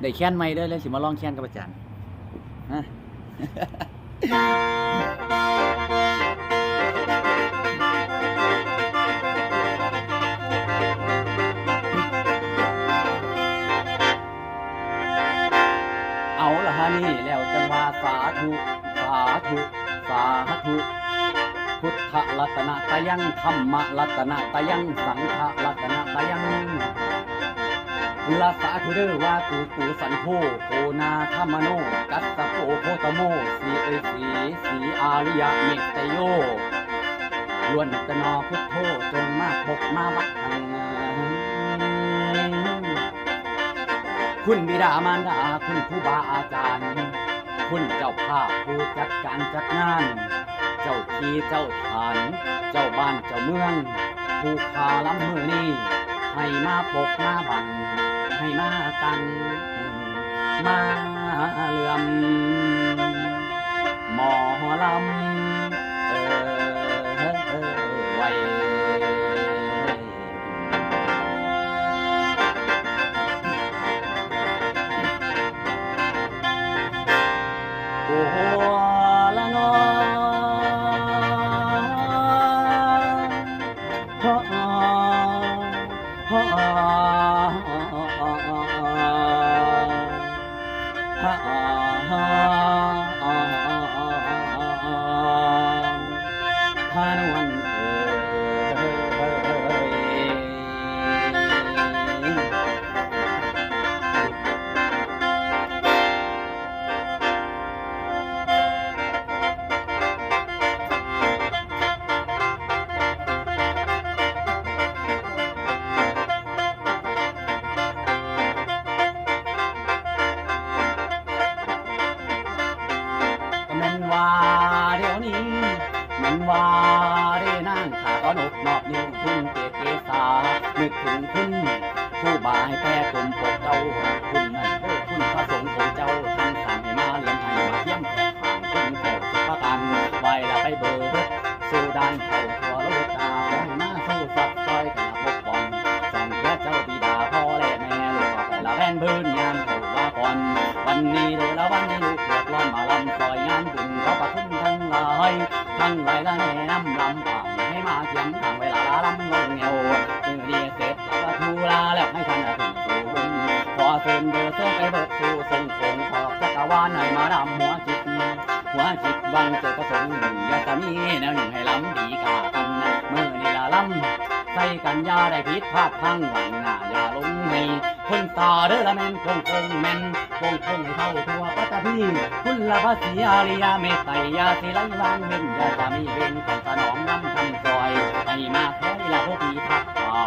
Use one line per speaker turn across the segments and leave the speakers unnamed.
ได้แค้นไม่ได้อเลยสิมาลองแค้นกับอาจารย์ฮะเอาละฮะนี่แล้วจังว่าสาธุสาธุสาธุพุทธรัตนะตะยังธรรมรัตนะตะยังสังฆรัตนะตะยัง ลาสาธุเดอว่าตูตูสันโฆโกนาธรรมโน กัสสะโพโคตโม สีเอสีสีอาริยะเมตตโยล้วนตนอพุทโธจงมาปกมาวัดทังคุณบิดามารดาคุณครูบาอาจารย์ คุณเจ้าภาพผู้จัดการจัดงาน เจ้าทีเจ้าฐาน เจ้าบ้านเจ้าเมือง ผู้คาล้ำมือนี่ให้มาปกมาบัง ให้มาตังมาเลื่อมหมอลำเออไว้โอ้โหละนอฮะฮะ อา เด้นางขาก็นกนอบนิ้วคุณเกศเกษานึกถึงคุณผู้บายแพ้กลมปกเจ้าคุณนั่นเด้อคุณพระสงฆ์ของเจ้าท่านสั่งให้มาเลี้ยงให้มาเยี่ยมแขกขางคุณขอสุภกันไว้ละไปเบิดสู่ด้านเขาทัวโลกดาวให้มาสู้สับซอยกันละปกป้องส่องพระเจ้าบิดาพ่อและแม่ลูกขอแต่ละแผ่นพื้นยามเขาว่าก่อนวันนี้เด้อละวันนี้ลูก เดือดร้อนมาลำซอยงานบุญขอประคุณทั้งหลายทั้งหลายและแนะนำลำบากให้มาเจียมทางเวลาละลำลงเงวมือดีเสร็จแล้วก็ทูลาแล้วให้ท่านถึงสู่บุญขอเชิญเดือดเชิญไปเบิกสู่ทรงคงขอบจักรวาลให้มาดำหัวจิตหัวจิตวังเจอประสงค์หนึ่งอยากจะมีแนวหนึ่งให้ลำดีกากันเมื่อนี่ละลำใส่กันยาได้ผิดพลาดพังหวังหน้าอย่าลง คนตาเด้อละแม่นคงคงแม่นคงคงให้เท่าทั่วปัตตพีคุณละภาษีอาริยาเมตไตยาสิไลวางเว้นอยาจะมีเว้นของสนองน้ำคำซอยให้มาคอยละพวกปีทักทา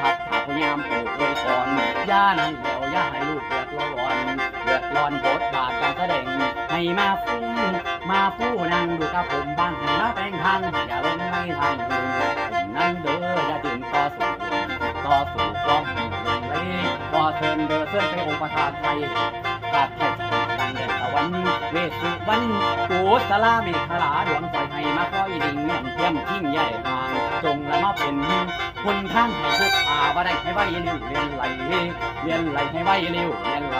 ทักทาพยายามปลูกไว้ก่อนย่านั่นแล้วย่าให้ลูกเดือดร้อนเดือดร้อนบทบาทการแสดงให้มาฟุ้งมาผู้นั่งดูกับผมบ้างให้มาแปลงทางอย่าลงไม่ทางอื่นผมนั่นเด้ออย่าดึ ชิญเด้อนไปองค์ประธานไทยกาดไทยดังเด่นตะวันเวสุวรรณปูสลาเมฆลาดวงไฟให้มาคอยดิ่งเงียบเทียมทิ้งใหญ่ทางจงและมาเป็นคนข้างให้พุทธาว่าได้ให้ไว้เร็วเรียนไหลเรียนไหลให้ไว้เร็วเรียนไหล